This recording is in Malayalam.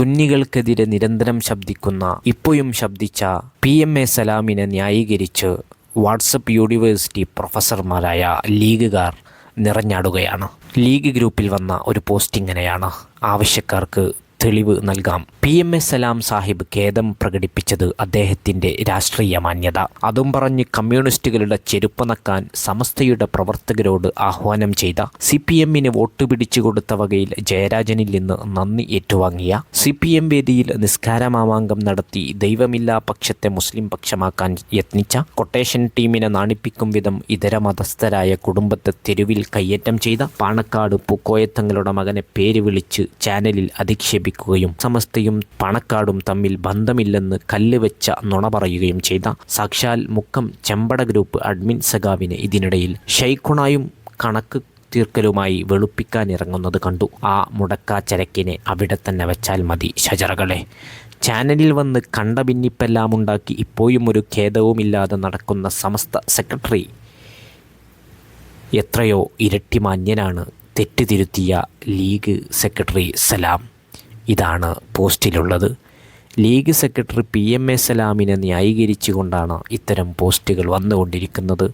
സുന്നികൾക്കെതിരെ നിരന്തരം ശബ്ദിക്കുന്ന ഇപ്പോഴും ശബ്ദിച്ച പി എം എ സലാമിനെ ന്യായീകരിച്ച് വാട്സപ്പ് യൂണിവേഴ്സിറ്റി പ്രൊഫസർമാരായ ലീഗുകാർ നിറഞ്ഞാടുകയാണ്. ലീഗ് ഗ്രൂപ്പിൽ വന്ന ഒരു പോസ്റ്റ് ഇങ്ങനെയാണ് ആവശ്യക്കാർക്ക് തെളിവ് നൽകാം. P M S Salam Sahib ഖേദം പ്രകടിപ്പിച്ചത് അദ്ദേഹത്തിന്റെ രാഷ്ട്രീയ മാന്യത. അതും പറഞ്ഞ് കമ്മ്യൂണിസ്റ്റുകളുടെ ചെരുപ്പ് നക്കാൻ സമസ്തയുടെ പ്രവർത്തകരോട് ആഹ്വാനം ചെയ്ത സി പി എമ്മിന് വോട്ട് പിടിച്ചു കൊടുത്ത വകയിൽ ജയരാജനിൽ നിന്ന് നന്ദി ഏറ്റുവാങ്ങിയ സി പി എം വേദിയിൽ നിസ്കാരമാമാങ്കം നടത്തി ദൈവമില്ലാ പക്ഷത്തെ മുസ്ലിം പക്ഷമാക്കാൻ യത്നിച്ച കൊട്ടേഷൻ ടീമിനെ നാണിപ്പിക്കും വിധം ഇതര മതസ്ഥരായ കുടുംബത്തെ തെരുവിൽ കയ്യേറ്റം ചെയ്ത പാണക്കാട് പൂക്കോയത്തങ്ങളുടെ മകനെ പേര് വിളിച്ച് ചാനലിൽ അധിക്ഷേപിക്കുകയും സമസ്തയും പണക്കാടും തമ്മിൽ ബന്ധമില്ലെന്ന് കല്ല് വെച്ച നുണ പറയുകയും ചെയ്ത സാക്ഷാൽ മുക്കം ചെമ്പട ഗ്രൂപ്പ് അഡ്മിൻ സഖാവിനെ ഇതിനിടയിൽ ഷെയ്ഖുണായും കണക്ക് തീർക്കലുമായി വെളുപ്പിക്കാനിറങ്ങുന്നത് കണ്ടു. ആ മുടക്കാച്ചരക്കിനെ അവിടെ തന്നെ വെച്ചാൽ മതി ഷജറകളെ ചാനലിൽ വന്ന് കണ്ട ഭിന്നിപ്പെല്ലാം ഉണ്ടാക്കി ഇപ്പോഴും ഒരു ഖേദവുമില്ലാതെ നടക്കുന്ന സമസ്ത സെക്രട്ടറി എത്രയോ ഇരട്ടി മാന്യനാണ് തെറ്റുതിരുത്തിയ ലീഗ് സെക്രട്ടറി സലാം. ഇതാണ് പോസ്റ്റിലുള്ളത്. League secretary P M A സലാമിനെ ന്യായീകരിച്ചുകൊണ്ടാണ് ഇത്തരം പോസ്റ്റുകൾ വന്നുകൊണ്ടിരിക്കുന്നത്.